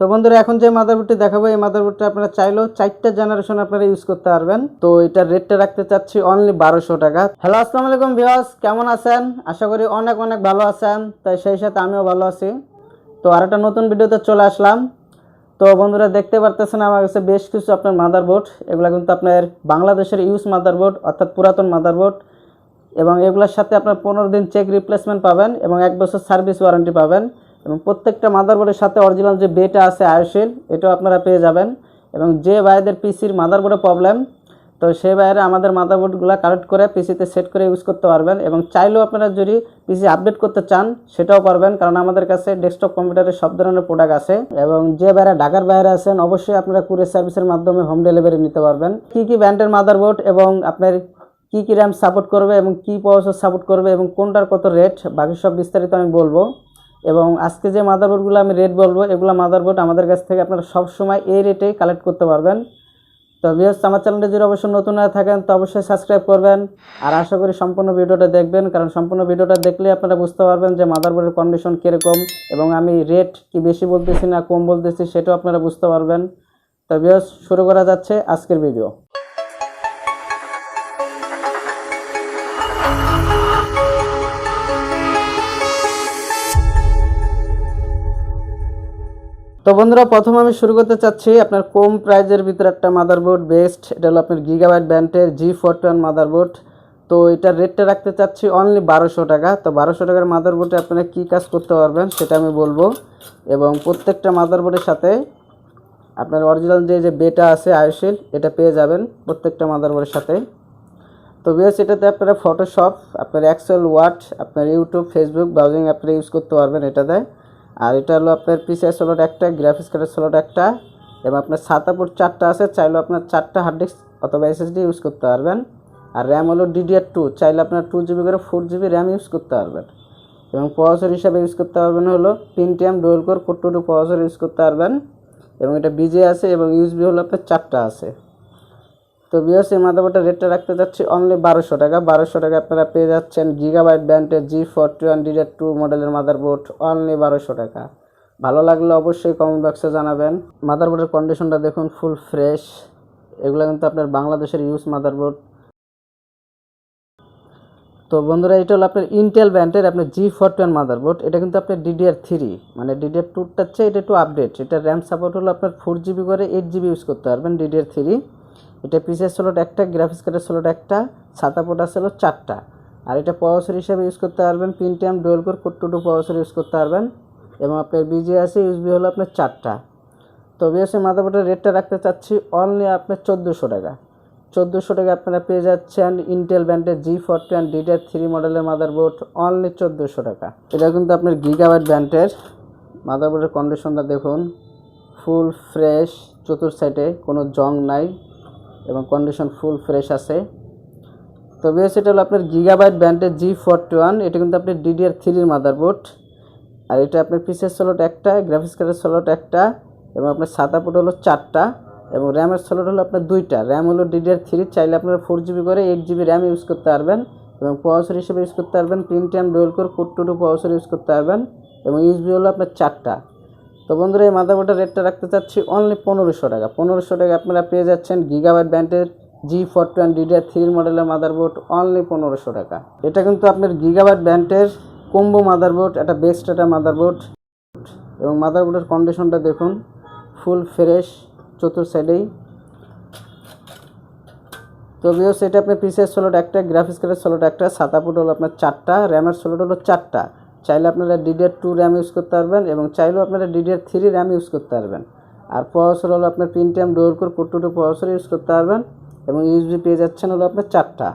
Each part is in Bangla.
তো বন্ধুরা, এখন যে মাদারবোর্ডটি দেখাবো, এই মাদারবোর্ডটা আপনারা চাইলেও চারটা জেনারেশন আপনারা ইউজ করতে পারবেন। তো এটার রেটটা রাখতে চাচ্ছি অনলি বারোশো টাকা। হ্যালো আসসালামু আলাইকুম ভিওস কেমন আছেন? আশা করি অনেক অনেক ভালো আছেন, তাই সেই সাথে আমিও ভালো আছি। তো আর একটা নতুন ভিডিওতে চলে আসলাম। তো বন্ধুরা, দেখতে পারতেছেন আমার কাছে বেশ কিছু আপনার মাদারবোর্ড এগুলো কিন্তু আপনার বাংলাদেশের ইউজ মাদারবোর্ড অর্থাৎ পুরাতন মাদারবোর্ড এবং এগুলোর সাথে আপনার পনেরো দিন চেক রিপ্লেসমেন্ট পাবেন এবং এক বছর সার্ভিস ওয়ারেন্টি পাবেন। এবং প্রত্যেকটা মাদারবোর্ডের সাথে অরিজিনাল যে বেটা আছে আয়ুশিল, এটাও আপনারা পেয়ে যাবেন। এবং যে ভাইদের পিসির মাদারবোর্ডে প্রবলেম তো সেই বাইরে আমাদের মাদারবোর্ডগুলো কালেক্ট করে পিসিতে সেট করে ইউজ করতে পারবেন। এবং চাইলেও আপনারা যদি পিসি আপডেট করতে চান, সেটাও পারবেন। কারণ আমাদের কাছে ডেস্কটপ কম্পিউটারের সব ধরনের প্রোডাক্ট আছে। এবং যে বাইরে ঢাকার বাইরে আছেন, অবশ্যই আপনারা কুরিয়ার সার্ভিসের মাধ্যমে হোম ডেলিভারি নিতে পারবেন। কী কী ব্র্যান্ডের মাদারবোর্ড এবং আপনার কী কী র্যাম সাপোর্ট করবে এবং কী প্রসেসর সাপোর্ট করবে এবং কোনটার কত রেট বাকি সব বিস্তারিত আমি বলব। এবং আজকে যে মাদারবোর্ডগুলো আমি রেট বলব, এগুলো মাদারবোর্ড আমাদের কাছ থেকে আপনারা সব সময় এই রেটেই কালেক্ট করতে পারবেন। তো ভিউস আমার চ্যানেলটা যদি অবশ্যই নতুন হয়ে থাকেন, তো অবশ্যই সাবস্ক্রাইব করবেন। আর আশা করি সম্পূর্ণ ভিডিওটা দেখবেন, কারণ সম্পূর্ণ ভিডিওটা দেখলে আপনারা বুঝতে পারবেন যে মাদারবোর্ডের কন্ডিশন কীরকম এবং আমি রেট কি বেশি বলতেছি না কম বলতেছি, সেটাও আপনারা বুঝতে পারবেন। তো ভিউস শুরু করা যাচ্ছে আজকের ভিডিও তো বন্ধুরা, প্রথম আমি শুরু করতে চাচ্ছি আপনার কম প্রাইজের ভিতরে একটা মাদারবোর্ড বেস্ট এটা হলো আপনার গিগাবাইট ব্যান্ডের জি ফোরটি ওয়ান মাদারবোর্ড তো এটার রেটটা রাখতে চাচ্ছি অনলি বারোশো টাকা। তো বারোশো টাকার মাদারবোর্ডে আপনারা কী কাজ করতে পারবেন সেটা আমি বলব। এবং প্রত্যেকটা মাদারবোর্ডের সাথে আপনার অরিজিনাল যে যে বেটা আছে আয়ুশিল এটা পেয়ে যাবেন প্রত্যেকটা মাদারবোর্ডের সাথে। তো বেশ এটাতে আপনারা ফটোশপ আপনার এক্সেল ওয়ার্ড আপনার ইউটিউব ফেসবুক ব্রাউজিং আপনারা ইউজ করতে পারবেন এটাতে। আর এটা হলো আপনার পিসিআই স্লট একটা, গ্রাফিক্স কার্ডের স্লট একটা, এবং আপনার সাতাপুর চারটা আছে, চাইলে আপনার চারটা হার্ড ডিস্ক অথবা এসএসডি ইউজ করতে পারবেন। আর র্যাম হলো ডিডিআর টু চাইলে আপনার টু জিবি করে ফোর জিবি র্যাম ইউজ করতে পারবেন। এবং প্রসেসর হিসাবে ইউজ করতে পারবেন হলো Pentium dual core core two two processor use করতে পারবেন। এবং এটা বিজে আছে, এবং ইউএসবি হলো আপনার চারটা আছে। তো এই মাদারবোর্ডের রেটটা রাখতে যাচ্ছি অনলি বারোশো টাকা। বারোশো টাকা আপনারা পেয়ে যাচ্ছেন গিগাবাইট ব্র্যান্ডের জি ফোরটি ওয়ান ডিডের টু মডেলের মাদারবোর্ড অনলি বারোশো টাকা। ভালো লাগলে অবশ্যই কমেন্ট বক্সে জানাবেন। মাদারবোর্ডের কন্ডিশনটা দেখুন ফুল ফ্রেশ এগুলো কিন্তু আপনার বাংলাদেশের ইউজ মাদারবোর্ড। তো বন্ধুরা, এটা হলো আপনার ইন্টেল ব্র্যান্ডের আপনার জি ফোরটি ওয়ান মাদারবোর্ড। এটা কিন্তু আপনার ডিডিআর থ্রি মানে ডিডিআর টুরটার চেয়ে এটা একটু আপডেট এটা র্যাম সাপোর্ট হলো আপনার ফোর জিবি করে এইট জিবি ইউজ করতে পারবেন ডিডিআর থ্রি এটা পিসের স্লট একটা গ্রাফিক্স কার্ডের স্লট একটা, ছাতা পোটা ছিল চারটা। আর এটা প্রসেসর হিসাবে ইউজ করতে পারবেন Pentium dual core core two two processor use করতে পারবেন। এবং আপনার বিজে আছে ইউজবি হলো আপনার চারটা। তো বিএসএ মাদারবোর্ডের রেটটা রাখতে চাচ্ছি অনলি আপনার চোদ্দোশো টাকা। চোদ্দোশো টাকা আপনারা পেয়ে যাচ্ছেন ইন্টেল ব্র্যান্ডের G forty and DDR three মডেলের মাদারবোর্ড অনলি চোদ্দোশো টাকা। এটা কিন্তু আপনার গিগাবাইট ব্র্যান্ডের মাদারবোর্ডের কন্ডিশনটা দেখুন ফুল ফ্রেশ চতুর সাইডে কোনো জং নাই। এবং কন্ডিশন ফুল ফ্রেশ আছে। তো বেশ এটা হলো আপনার গিগাবাইট ব্র্যান্ডের জি ফোরটি ওয়ান এটা কিন্তু আপনার ডিডিআর থ্রির মাদারবোর্ড আর এটা আপনার পিসের স্লট একটা গ্রাফিক্স কার্ডের স্লট একটা, এবং আপনার সাদা পোর্ট হলো চারটা, এবং র্যামের স্লট হলো আপনার দুইটা। র্যাম হলো ডিডিআর থ্রি চাইলে আপনারা ফোর জিবি করে এইট জিবি র্যাম ইউজ করতে পারবেন, এবং প্রসেসর হিসেবে ইউজ করতে পারবেন Pentium dual core core two two processor use করতে পারবেন, এবং ইউজবি হলো আপনার চারটা। তো বন্ধুরা, এই মাদারবোর্ডের রেটটা রাখতে চাচ্ছি অনলি পনেরোশো টাকা। পনেরোশো টাকা আপনারা পেয়ে যাচ্ছেন গিগাবাইট ব্র্যান্ডের G forty one DDR three মডেলের মাদারবোর্ড অনলি পনেরোশো টাকা। এটা কিন্তু আপনার গিগাবাইট ব্র্যান্ডের কম্বো মাদারবোর্ড এটা বেস্ট একটা মাদারবোর্ড। এবং মাদারবোর্ডের কন্ডিশনটা দেখুন ফুল ফ্রেশ চতুর সাইডেই তো বিও সেটা আপনার পিসের স্লট একটা গ্রাফিক্স কার্ডের স্লট একটা সাতা ফুট হলো আপনার চারটা র্যামের স্লট হলো চারটা। চাইলে আপনারা ডিডিআর টু র্যাম ইউজ করতে পারবেন এবং চাইলেও আপনারা ডিডিআর থ্রি র্যাম ইউজ করতে পারবেন। আর প্রসেসর হলো আপনার Pentium dual core core two processor use করতে পারবেন এবং ইউএসবি পেয়ে যাচ্ছেন হলো আপনার চারটা।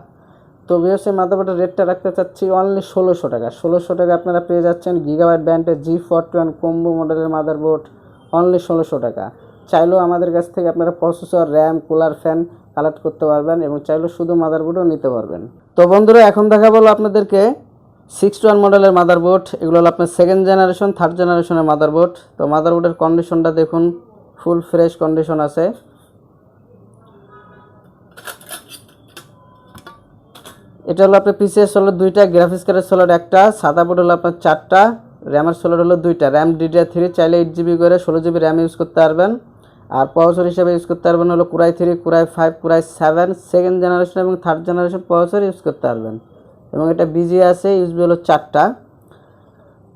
তো বিএসএ মাদারবোর্ডের রেটটা রাখতে চাচ্ছি অনলি ষোলোশো টাকা। ষোলোশো টাকা আপনারা পেয়ে যাচ্ছেন গিগাবাইট ব্র্যান্ডের জি ফোরটি ওয়ান কম্বো মডেলের মাদারবোর্ড অনলি ষোলোশো টাকা। চাইলেও আমাদের কাছ থেকে আপনারা processor RAM cooler fan collect করতে পারবেন এবং চাইলেও শুধু মাদারবোর্ডও নিতে পারবেন। তো বন্ধুরা, এখন দেখা বলো আপনাদেরকে সিক্স ওয়ান মডেলের মাদারবোর্ড এগুলো হলো আপনার সেকেন্ড জেনারেশন থার্ড জেনারেশনের মাদারবোর্ড তো মাদারবোর্ডের কন্ডিশনটা দেখুন ফুল ফ্রেশ কন্ডিশন আছে। এটা হলো আপনার পিসিএস হলো দুইটা গ্রাফিক্স কার্ডের সোলার একটা, সাদা বোর্ড হলো আপনার চারটা র্যামের ষোলোর হলো দুইটা। র্যাম ডিডিআর থ্রি চাইলে এইট জিবি করে ষোলো জিবি র্যাম ইউজ করতে পারবেন। আর প্রসেসর হিসেবে ইউজ করতে পারবেন হলো core i three core i five core i seven second generation এবং থার্ড জেনারেশন প্রসেসর ইউজ করতে পারবেন। এবং এটা বিজি আছে ইউজবি হলো চারটা।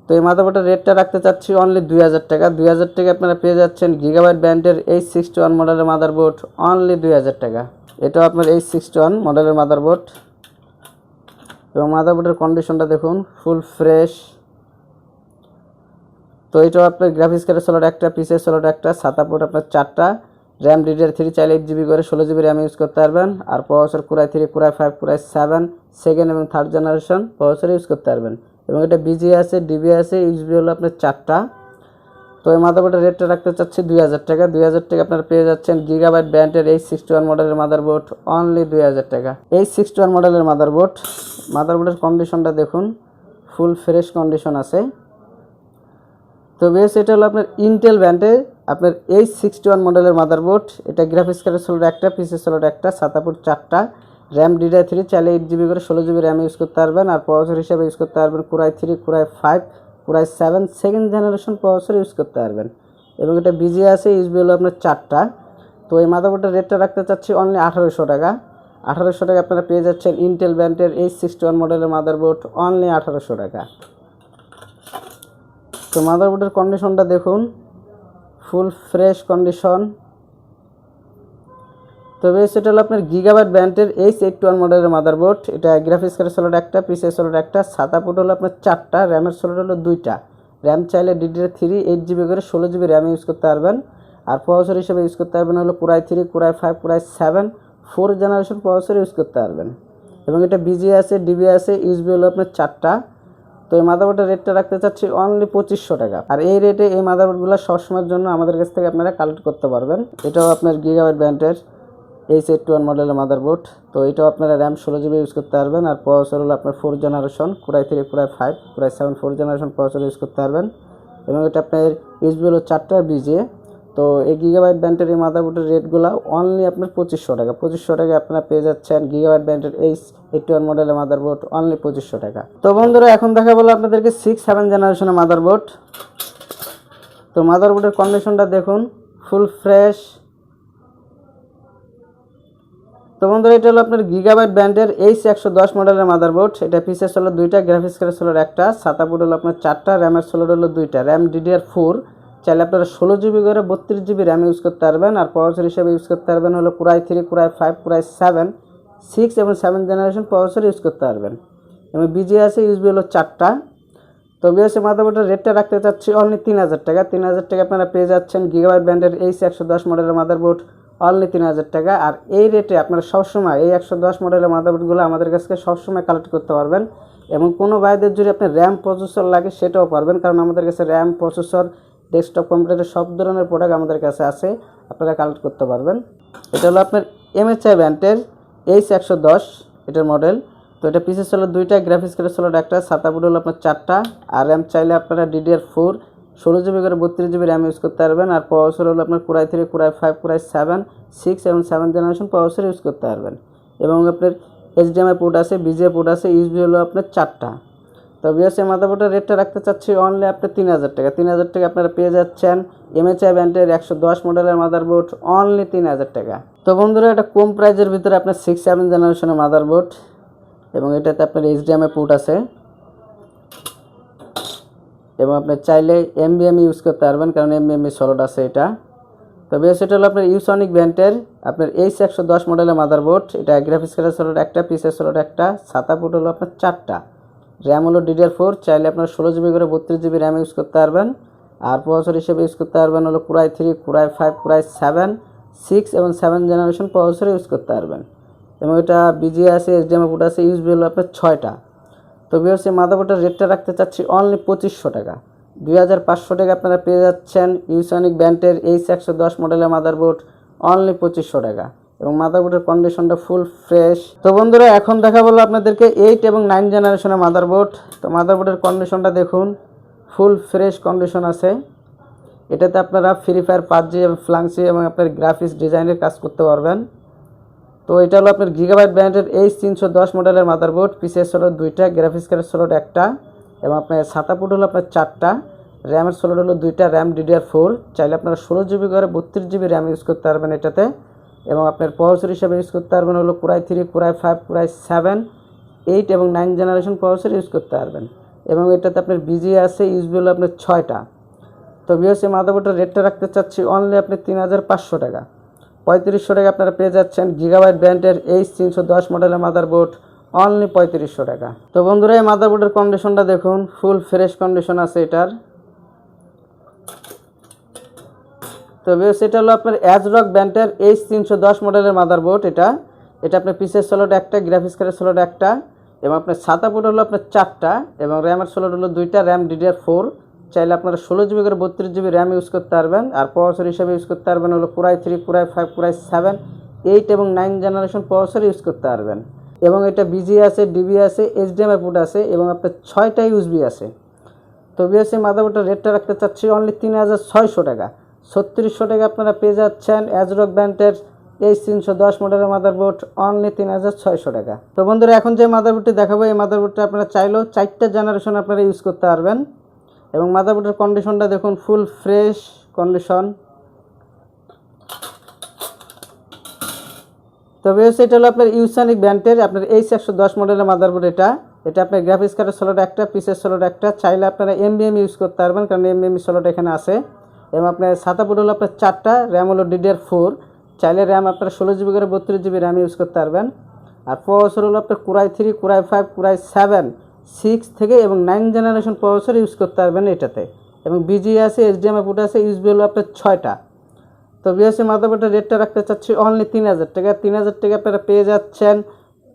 তো এই মাদারবোর্ডের রেটটা রাখতে চাচ্ছি অনলি দুই হাজার টাকা। দুই হাজার টাকা আপনারা পেয়ে যাচ্ছেন গিগাবাইট ব্র্যান্ডের এইচ সিক্সটি ওয়ান মডেলের মাদারবোর্ড অনলি দুই হাজার টাকা। এটাও আপনার এইচ সিক্সটি ওয়ান মডেলের মাদারবোর্ড। এবং মাদারবোর্ডের কন্ডিশনটা দেখুন ফুল ফ্রেশ তো এটাও আপনার গ্রাফিক্স কার্ডের সোলার একটা পিসের সোলার একটা সাতাপোর্ট আপনার চারটা। র্যাম ডিডিআর থ্রি চাইলে এইট জিবি করে ষোলো জিবি র্যাম ইউজ করতে পারবেন। আর processor core i three core i five core i seven second এবং থার্ড জেনারেশন প্রসেসর ইউজ করতে পারবেন। এবং এটা বিজি আছে ডিবি আছে ইউজবি হলো আপনার চারটা। তো এই মাদারবোর্ডের রেটটা রাখতে চাচ্ছি দুই হাজার টাকা। দুই হাজার টাকা আপনারা পেয়ে যাচ্ছেন গিগাবাইট ব্র্যান্ডের এইচ সিক্সটি ওয়ান মডেলের মাদারবোর্ড অনলি দুই হাজার টাকা। এইচ সিক্সটি ওয়ান মডেলের মাদারবোর্ড মাদারবোর্ডের কন্ডিশনটা দেখুন ফুল ফ্রেশ কন্ডিশন আছে। তো বেশ, এটা হলো আপনার ইন্টেল ব্র্যান্ডের আপনার এইচ সিক্সটি ওয়ান মডেলের মাদারবোর্ড এটা গ্রাফিক্স কার্ডের ষোলোর একটা পিসের ষোলোর একটা সাতাপুর চারটা র্যাম ডিডাই থ্রি চাইলে এইট জিবি করে ষোলো জিবি র্যাম ইউজ করতে পারবেন, আর প্রসেসর হিসেবে ইউজ করতে পারবেন core i three core i five core i seven second generation processor use করতে পারবেন। এবং এটা বিজি আছে ইউজবি হলো আপনার চারটা। তো এই মাদারবোর্ডের রেটটা রাখতে চাচ্ছি অনলি আঠারোশো টাকা। আঠারোশো টাকা আপনারা পেয়ে যাচ্ছেন ইন্টেল ব্র্যান্ডের এইচ সিক্সটি ওয়ান মডেলের মাদারবোর্ড অনলি আঠারোশো টাকা। তো মাদারবোর্ডের কন্ডিশনটা দেখুন। Full fresh condition. তবে সেটা হলো আপনার গিগাবাইট ব্র্যান্ডের এইচ এইট ওয়ান মডেলের মাদারবোর্ড এটা গ্রাফিক্স কার্ডের সোলার একটা পিসের সোলার একটা। সাতা ফুট হলো আপনার চারটা র্যামের সোলার হলো দুইটা। র্যাম চাইলে ডিডিআর থ্রি এইট জিবি করে ষোলো জিবি র্যাম ইউজ করতে পারবেন। আর প্রসেসর হিসেবে ইউজ করতে পারবেন হলো core i three core i five core i seven four generation processor use করতে পারবেন। এবং এটা বিজি আছে ডিবি আছে ইউজবি হলো আপনার চারটা। তো এই মাদারবোর্ডের রেটটা রাখতে চাচ্ছি অনলি পঁচিশশো টাকা। আর এই রেটে এই মাদারবোর্ডগুলো সবসময়ের জন্য আমাদের কাছ থেকে আপনারা কালেক্ট করতে পারবেন। এটাও আপনার গিগাবাইট ব্র্যান্ডের এইচ এইট টু ওয়ান মডেলের মাদারবোর্ড তো এটাও আপনারা র্যাম ষোলো জিবি ইউজ করতে পারবেন আর প্রসেসর হলো আপনার four generation core i three core i five core i seven four generation processor use করতে পারবেন। এবং এটা আপনার ইউজবি হলো চারটা বিজে তো এই গিগাবাইট ব্যান্ডের এই মাদারবোর্ডের রেটগুলো অনলি আপনার পঁচিশশো টাকা। পঁচিশশো টাকা আপনারা পেয়ে যাচ্ছেন গিগাবাইট ব্র্যান্ডের এইচ এইটি ওয়ান মডেলের মাদারবোর্ড অনলি পঁচিশশো টাকা। তো বন্ধুরা, এখন দেখা বলো আপনাদেরকে সিক্স সেভেন জেনারেশনের মাদারবোর্ড তো মাদারবোর্ডের কন্ডিশনটা দেখুন ফুল ফ্রেশ তো বন্ধুরা, এটা হলো আপনার গিগাবাইট ব্র্যান্ডের এইচ একশো দশ মডেলের মাদারবোর্ড এটা পিসের ষোলো দুইটা গ্রাফিক্স কার্ডের ষোলোর একটা সাতাপুর হলো আপনার চারটা র্যামের ষোলোর হলো দুইটা র্যাম ডিডিআর ফোর চাইলে আপনারা ষোলো জিবি করে বত্রিশ জিবি র্যাম ইউজ করতে পারবেন, আর প্রসেসর হিসেবে ইউজ করতে পারবেন হলো core i three core i five core i seven six এবং সেভেন জেনারেশন প্রসেসর ইউজ করতে পারবেন। এবং বিজি আছে ইউজবি হলো চারটা। তো বিএসএ মাদারবোর্ডের রেটটা রাখতে চাচ্ছি অনলি তিন হাজার টাকা। তিন হাজার টাকা আপনারা পেয়ে যাচ্ছেন গিগাবাইট ব্র্যান্ডের এইচ একশো দশ মডেলের মাদারবোর্ড অনলি তিন হাজার টাকা। আর এই রেটে আপনারা সবসময় এই একশো দশ মডেলের মাদারবোর্ডগুলো আমাদের কাছ সবসময় কালেক্ট করতে পারবেন। এবং কোনো বাইদের যদি আপনার র্যাম প্রসেসর লাগে, সেটাও পারবেন, কারণ আমাদের কাছে র্যাম প্রসেসর ডেস্কটপ কম্পিউটারের সব ধরনের প্রোডাক্ট আমাদের কাছে আছে, আপনারা কালেক্ট করতে পারবেন। এটা হলো আপনার এমএচআই ব্র্যান্ডের এইচ একশো দশ এটার মডেল তো এটা পিসের ছিল দুইটা গ্রাফিক্স কার্ডের ছিল একটা সাতাপুর হলো আপনার চারটা আর র্যাম চাইলে আপনারা ডিডিআর ফোর ষোলো জিবি করে বত্রিশ জিবি র্যাম ইউজ করতে পারবেন, আর প্রসেসর হলো আপনার core i three core i five core i seven six এবং সেভেন জেনারেশন প্রসেসর ইউজ করতে পারবেন। এবং আপনার এইচডিএমআই পোর্ট আছে বিজিএ পোর্ট আছে ইউজবি হলো আপনার চারটা। তো বিএসএ মাদারবোর্ডের রেটটা রাখতে চাচ্ছি অনলি আপনার তিন হাজার টাকা। তিন হাজার টাকা আপনারা পেয়ে যাচ্ছেন এমএচআই ব্যান্ডের একশো দশ মডেলের মাদারবোর্ড অনলি তিন হাজার টাকা। তো বন্ধুরা, এটা কম প্রাইজের ভিতরে আপনার সিক্স সেভেন জেনারেশনের মাদারবোর্ড এবং এটাতে আপনার এইচডিএমআই পোর্ট আছে। এবং আপনি চাইলে এমবিএম ইউজ করতে পারবেন, কারণ এমবিএমই সলড আছে এটা। তো তবে সেটা হলো আপনার ইউসনিক ব্যান্ডের আপনার এইচ একশো দশ মডেলের মাদারবোর্ড এটা গ্রাফিক্স কার্ডের সলড একটা পিসের সলড একটা সাতা ফুট হলো আপনার চারটা। র্যাম হলো ডিডিআর ফোর চাইলে আপনার ষোলো জিবি করে বত্রিশ জিবি র্যাম ইউজ করতে পারবেন। আর প্রসেসর হিসেবে ইউজ করতে পারবেন হলো core i three core i five core i seven six এবং সেভেন জেনারেশন প্রসেসর ইউজ করতে পারবেন। এবং এটা বিজি আছে এইচডিএমআই পোর্ট আছে ইউজবি হলো আপনার ছয়টা। তো বিএসসি মাদারবোর্ডের রেটটা রাখতে চাচ্ছি অনলি পঁচিশশো টাকা। দুই হাজার পাঁচশো টাকা আপনারা পেয়ে যাচ্ছেন ইউসনিক ব্যান্ডের এইচ একশো দশ মডেলের মাদারবোর্ড অনলি পঁচিশশো টাকা। এবং মাদারবোর্ডের কন্ডিশনটা ফুল ফ্রেশ তো বন্ধুরা, এখন দেখা বলল আপনাদেরকে এইট এবং নাইন জেনারেশনের মাদারবোর্ড তো মাদারবোর্ডের কন্ডিশনটা দেখুন ফুল ফ্রেশ কন্ডিশন আছে। এটাতে আপনারা ফ্রি ফায়ার পাবজি এবং ফ্লাংসি এবং আপনার গ্রাফিক্স ডিজাইনের কাজ করতে পারবেন। তো এটা হলো আপনার গিগাবাইট ব্র্যান্ডের এইচ তিনশো দশ মডেলের মাদারবোর্ড পিসের সোলার দুইটা গ্রাফিক্স কার্ডের সোলার একটা এবং আপনার সাতা পুট হলো আপনার চারটা। র্যামের ষোলোট হলো দুইটা র্যাম ডিডিআর ফোর চাইলে আপনারা ষোলো জিবি করে বত্রিশ জিবি র্যাম ইউজ করতে পারবেন এটাতে। এবং আপনার প্রসেসর হিসাবে ইউজ করতে পারবেন হলো core i three core i five core i seven eight এবং নাইন জেনারেশন প্রসেসর ইউজ করতে পারবেন। এবং এটাতে আপনার বিজি আছে ইউজবি হলো আপনার ছয়টা। তো বিএসসি মাদারবোর্ডের রেটটা রাখতে চাচ্ছি অনলি আপনি তিন হাজার পাঁচশো টাকা। পঁয়ত্রিশশো টাকা আপনারা পেয়ে যাচ্ছেন গিগাবাইট ব্র্যান্ডের এইচ তিনশো দশ মডেলের মাদারবোর্ড অনলি পঁয়ত্রিশশো টাকা। তো বন্ধুরা, এই মাদারবোর্ডের কন্ডিশনটা দেখুন ফুল ফ্রেশ কন্ডিশন আছে এটার। তো বেশ এটা হলো আপনার অ্যাজরক ব্র্যান্ডের এইচ তিনশো দশ মডেলের মাদারবোর্ড এটা। এটা আপনার পিসের সোলোড একটা গ্রাফিক্স কার্ডের সোলোড একটা এবং আপনার সাতা পোর্ট হলো আপনার চারটা এবং র্যামের সোলোড হলো দুইটা র্যাম ডিডিআর ফোর চাইলে আপনারা ষোলো জিবি করে বত্রিশ জিবি র্যাম ইউজ করতে পারবেন। আর প্রসেসর হিসাবে ইউজ করতে পারবেন হলো core i three core i five core i seven eight এবং নাইন জেনারেশন প্রসেসর ইউজ করতে পারবেন। এবং এটা বিজি আছে ডিবি আছে এইচডিএমআই পোর্ট আছে এবং আপনার ছয়টা ইউজবি আছে। তো বিএসসি মাদারবোর্ডের রেটটা রাখতে চাচ্ছি অনলি তিন হাজার ছয়শো টাকা। ছত্রিশশো টাকা আপনারা পেয়ে যাচ্ছেন। অ্যাজরক ব্র্যান্ডের এই তিনশো দশ মডেলের মাদারবোর্ড অনলি তিন হাজার ছয়শো টাকা। তো বন্ধুরা, এখন যে মাদার মাদারবোর্ডটি দেখাবো, এই মাদারবোর্ডটা আপনারা চাইলেও চারটা জেনারেশন আপনারা ইউজ করতে পারবেন। এবং মাদারবোর্ডের কন্ডিশনটা দেখুন ফুল ফ্রেশ কন্ডিশন তবে হচ্ছে এটা হলো আপনার ইউসানিক ব্র্যান্ডের আপনার এইচ একশো দশ মডেলের মাদারবোর্ড এটা। এটা আপনার গ্রাফিক্স কার্ডের সোলোড একটা, পিসের সোলোড একটা। চাইলে আপনারা এমবিএম ইউজ করতে পারবেন, কারণ এম এমবিএম সোলোড এখানে আছে। এবং আপনার সাতা হলো আপনার চারটা র্যাম হলো ডিডিআর ফোর চাইলে র্যাম আপনার ষোলো জিবি করে বত্রিশ জিবি র্যাম ইউজ করতে পারবেন। আর প্রসেসর হলো আপনার core i three core i five core i seven six থেকে এবং নাইন জেনারেশন প্রসেসর ইউজ করতে পারবেন এটাতে। এবং বিজি আছে এইচডিএমআই পোর্ট আছে ইউজবি হলো আপনার ছয়টা। তো বিএসসি মাদারবোর্ডের রেটটা রাখতে চাচ্ছি অনলি তিন হাজার টাকা। তিন হাজার টাকা আপনারা পেয়ে যাচ্ছেন।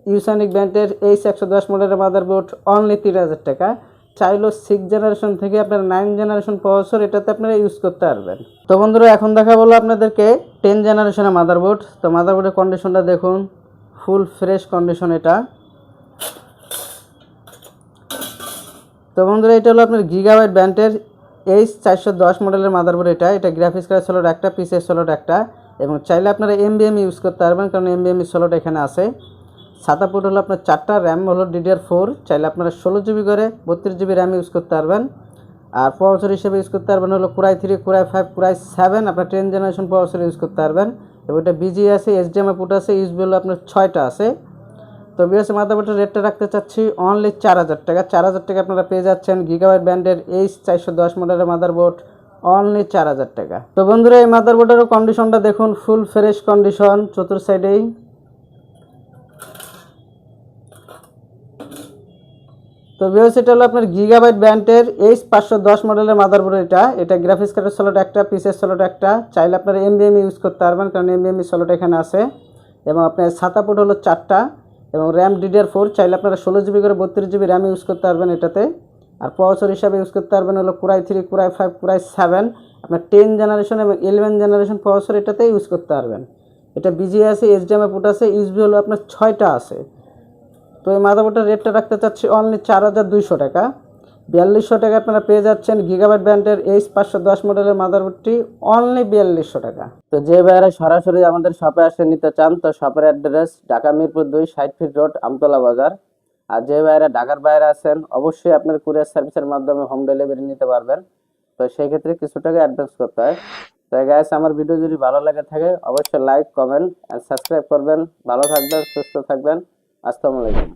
ইউসানিক ব্র্যান্ডের এইচ একশো দশ মডেলের মাদারবোর্ড অনলি তিন হাজার টাকা। চাইলেও সিক্স জেনারেশন থেকে আপনার নাইন জেনারেশন প্রসেসর এটাতে আপনারা ইউজ করতে পারবেন। তো বন্ধুরা, এখন দেখা বলো আপনাদেরকে টেন জেনারেশনের মাদারবোর্ড তো মাদারবোর্ডের কন্ডিশনটা দেখুন ফুল ফ্রেশ কন্ডিশন এটা। তো বন্ধুরা, এটা হলো আপনার গিগাবাইট ব্র্যান্ডের এইচ চারশো দশ মডেলের মাদারবোর্ড এটা। এটা গ্রাফিক্স কার্ড সোলোড একটা পিসের সোলোড একটা। এবং চাইলে আপনারা এমবিএম ইউজ করতে পারবেন, কারণ এমবিএম সোলোড এখানে আছে। সাতা পোর্ট হলো আপনার চারটা র্যাম হলো ডিডিআর ফোর চাইলে আপনারা ষোলো জিবি করে বত্রিশ জিবি র্যাম ইউজ করতে পারবেন। আর প্রসেসর হিসেবে ইউজ করতে পারবেন হলো core i three core i five core i seven আপনার টেন জেনারেশন প্রসেসর ইউজ করতে পারবেন। এবং এটা বিজি আছে এইচডিএমআই পোর্ট আছে ইউজবি হলো আপনার ছয়টা আছে। তো বিএসএ মাদারবোর্ডের রেটটা রাখতে চাচ্ছি অনলি চার হাজার টাকা। চার হাজার টাকা আপনারা পেয়ে যাচ্ছেন গিগাবাইট ব্র্যান্ডের এইচ চারশো দশ মডেলের মাদারবোর্ড অনলি চার হাজার টাকা। তো বন্ধুরা, এই মাদারবোর্ডেরও কন্ডিশনটা দেখুন ফুল ফ্রেশ কন্ডিশন চতুর সাইডেই তো বিএস এটা হলো আপনার গিগাবাইট ব্র্যান্ডের এইচ পাঁচশো দশ মডেলের মাদারবোর্ড এটা। এটা গ্রাফিক্স কার্ডের সোলোট একটা, পিসের সোলোট একটা। চাইলে আপনারা এমবিএম ইউজ করতে পারবেন, কারণ এমবিএম সোলোট এখানে আছে। এবং আপনার সাতা পোর্ট হলো চারটা। এবং র্যাম ডিডিআর ফোর চাইলে আপনারা ষোলো জিবি করে বত্রিশ জিবি র্যাম ইউজ করতে পারবেন এটাতে। আর প্রসেসর হিসাবে ইউজ করতে পারবেন হলো core i three core i five core i seven আপনার টেন জেনারেশন এবং ইলেভেন জেনারেশন প্রসেসর এটাতে ইউজ করতে পারবেন। এটা বিজি আছে এইচডিএমআই পোর্ট আছে ইউজবি হলো আপনার ছয়টা আছে। তো এই মাদারবোর্ডের রেটটা রাখতে চাচ্ছি অনলি চার হাজার দুইশো টাকা। বিয়াল্লিশশো টাকা আপনারা পেয়ে যাচ্ছেন গিগাবাইট ব্র্যান্ডের এইচ পাঁচশো দশ মডেলের মাদারবোর্ডটি অনলি বিয়াল্লিশশো টাকা। তো যে ভাইয়ারা সরাসরি আমাদের শপে আসে নিতে চান, তো শপের অ্যাড্রেস ঢাকা মিরপুর দুই ষাট ফিট রোড, আমতলা বাজার। আর যে ভাইয়ারা ঢাকার বাইরে আছেন, অবশ্যই আপনার কুরিয়ার সার্ভিসের মাধ্যমে হোম ডেলিভারি নিতে পারবেন। তো সেই ক্ষেত্রে কিছু টাকা অ্যাডভান্স করতে হয়। তো গ্যাস আমার ভিডিও যদি ভালো লাগে থাকে, অবশ্যই লাইক কমেন্ট অ্যান্ড সাবস্ক্রাইব করবেন। ভালো থাকবেন, সুস্থ থাকবেন। আসসালামু আলাইকুম।